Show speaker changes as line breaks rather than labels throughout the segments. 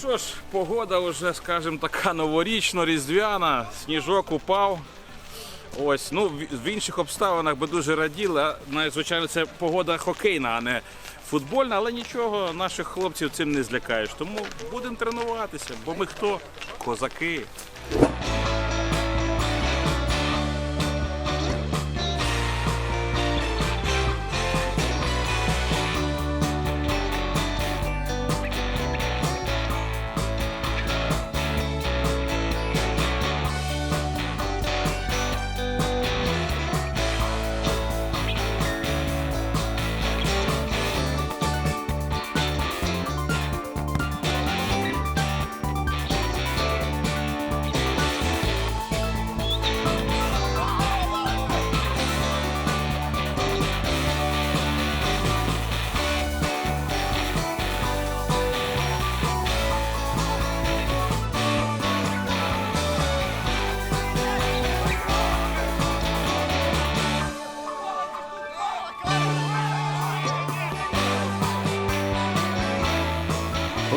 що ж, погода вже, скажімо, така новорічно-різдвяна, сніжок упав. Ось, ну, в- інших обставинах би дуже раділи. Звичайно, це погода хокейна, а не футбольна, але нічого, наших хлопців цим не злякаєш. Тому будемо тренуватися, бо ми хто? Козаки.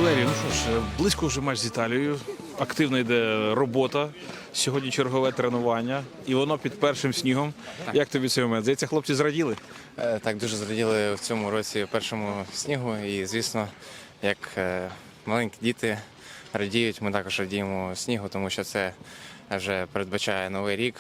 Валерій, ну що ж, близько вже матч з Італією. Активно йде робота. Сьогодні чергове тренування, і воно під першим снігом. Як тобі цей момент? Здається, хлопці зраділи.
Е, Так, дуже зраділи в цьому році першому снігу. І, звісно, як е, маленькі діти радіють, ми також радіємо снігу, тому що це вже передбачає новий рік.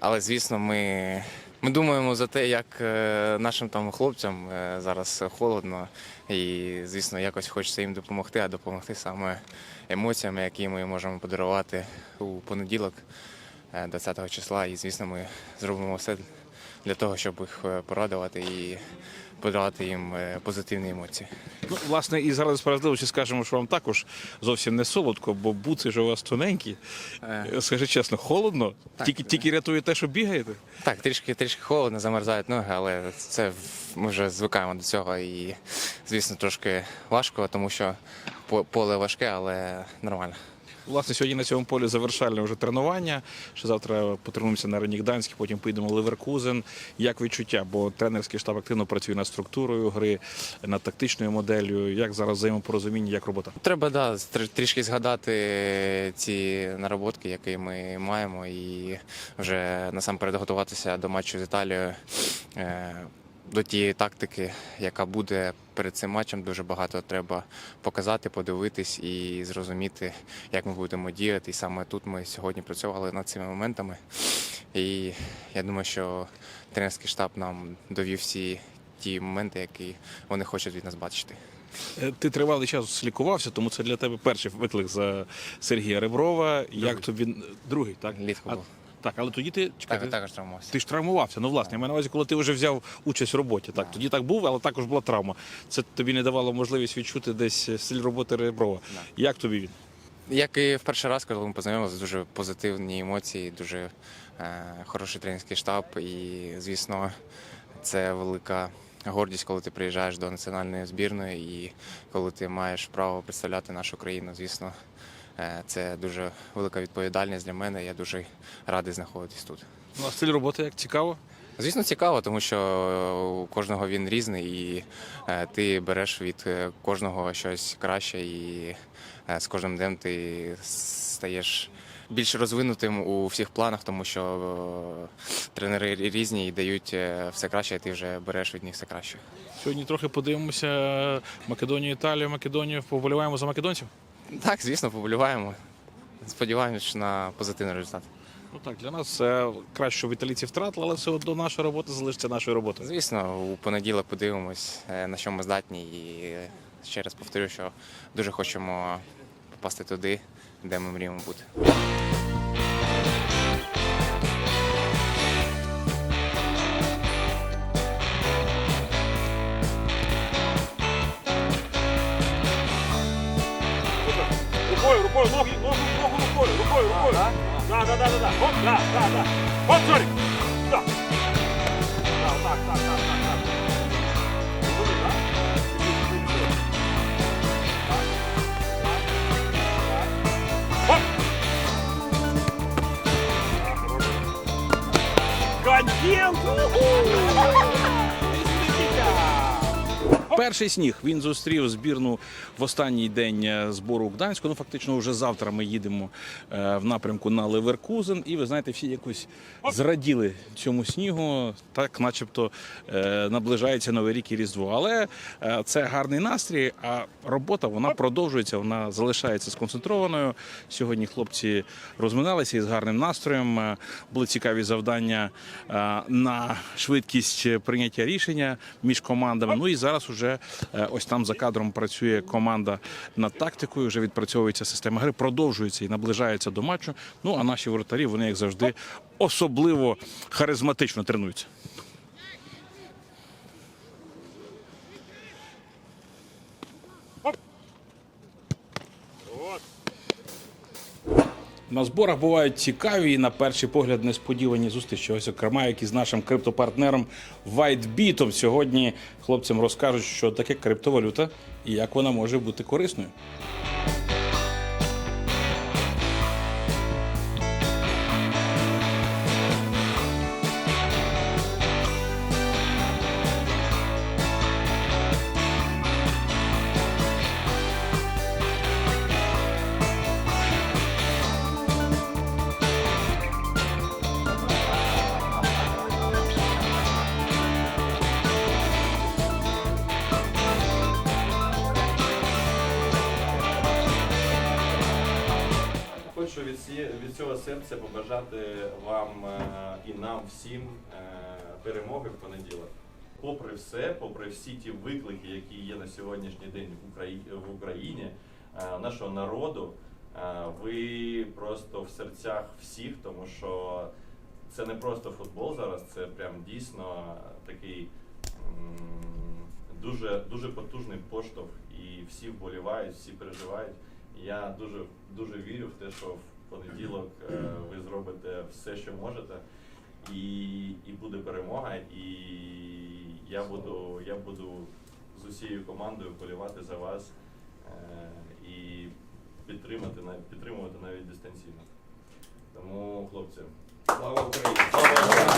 Але, звісно, ми, ми думаємо за те, як е, нашим там хлопцям е, зараз холодно. І, звісно, якось хочеться їм допомогти, а допомогти саме емоціями, які ми можемо подарувати у понеділок, е, 20 числа. І, звісно, ми зробимо все для того, щоб їх е, порадувати і подавати їм е, позитивні емоції.
Ну, власне, і зараз справедливості скажемо, що вам також зовсім не солодко, бо буци ж у вас тоненькі.
Е.
Скажи чесно, холодно?
Так.
Тільки, тільки рятує те, що бігаєте?
Так, трішки трішки холодно, замерзають ноги, але це ми вже звикаємо до цього. І, звісно, трошки важко, тому що поле важке, але нормально.
Власне, сьогодні на цьому полі завершальне вже тренування. Що завтра потренуємося на Рені Гданській, потім поїдемо в Леверкузен. Як відчуття? Бо тренерський штаб активно працює над структурою гри, над тактичною моделлю. Як зараз взаємопорозуміння, як робота?
Треба да, тр- трішки згадати ці наработки, які ми маємо, і вже насамперед готуватися до матчу з Італією. До тієї тактики, яка буде перед цим матчем, дуже багато треба показати, подивитись і зрозуміти, як ми будемо діяти. І саме тут ми сьогодні працювали над цими моментами. І я думаю, що тренерський штаб нам довів всі ті моменти, які вони хочуть від нас бачити.
Е, Ти тривалий час лікувався, тому це для тебе перший виклик за Сергія Реброва. Як тобі другий, так?
Літко був.
Так, але тоді ти чекай,
Так,
ти-
також травмувався.
Ти ж травмувався. Ну, власне, я маю на увазі, коли ти вже взяв участь в роботі. Так, тоді так був, але також була травма. Це тобі не давало можливість відчути десь стиль роботи Реброва. Як тобі він?
Як і в перший раз, коли ми познайомилися, дуже позитивні емоції, дуже е, хороший тренерський штаб. І, звісно, це велика гордість, коли ти приїжджаєш до національної збірної і коли ти маєш право представляти нашу країну. Звісно, це дуже велика відповідальність для мене. Я дуже радий знаходитись тут.
Ну, а стиль роботи як цікаво?
Звісно, цікаво, тому що у кожного він різний, і е, ти береш від е, кожного щось краще, і е, з кожним днем ти стаєш більш розвинутим у всіх планах, тому що е, тренери різні і дають е, все краще, і ти вже береш від них все краще.
Сьогодні трохи подивимося Македонію, Італію, Македонію. Поболіваємо за македонців.
Так, звісно, поболіваємо. Сподіваємось на позитивний результат.
Ну так, для нас краще, щоб італійці втратили, але все одно наша робота залишиться нашою роботою.
Звісно, у понеділок подивимось, е, на що ми здатні. І е, ще раз повторю, що дуже хочемо попасти туди, де ми мріємо бути.
Рукою, рукою, ноги, ногу, ногу рукою, рукою, рукою. Да, да, да, да, да. Оп, да, да, да. Оп, Жорик. Да. Да, так, так, так, так, так. Розумію, да? Контент!
Перший сніг він зустрів збірну в останній день е, збору у Гданську. Ну фактично, вже завтра ми їдемо е, в напрямку на Леверкузен. І ви знаєте, всі якось зраділи цьому снігу, так, начебто, е, наближається новий рік і різдво. Але це гарний настрій. А робота вона продовжується, вона залишається сконцентрованою. Сьогодні хлопці розминалися із гарним настроєм. Були цікаві завдання на швидкість прийняття рішення між командами. Ну і зараз уже е, ось там за кадром працює команда над тактикою. Вже відпрацьовується система гри, продовжується і наближається до матчу. Ну а наші воротарі вони як завжди особливо харизматично тренуються. На зборах бувають цікаві і на перший погляд несподівані зустрічі. Ось зокрема, як з нашим криптопартнером WhiteBit. Сьогодні хлопцям розкажуть, що таке криптовалюта і як вона може бути корисною.
Ці- від цього серця побажати вам е, і нам всім е, перемоги в понеділок. Попри все, попри всі ті виклики, які є на сьогоднішній день в Україні, е, нашого народу, ви просто в серцях всіх, тому що це не просто футбол зараз, це прям дійсно такий дуже, дуже потужний поштовх, і всі вболівають, всі переживають. Я дуже дуже вірю в те, що в понеділок е, ви зробите все, що можете, і, і буде перемога. І я буду, я буду з усією командою полювати за вас е, і підтримати підтримувати навіть дистанційно. Тому, хлопці, слава Україні!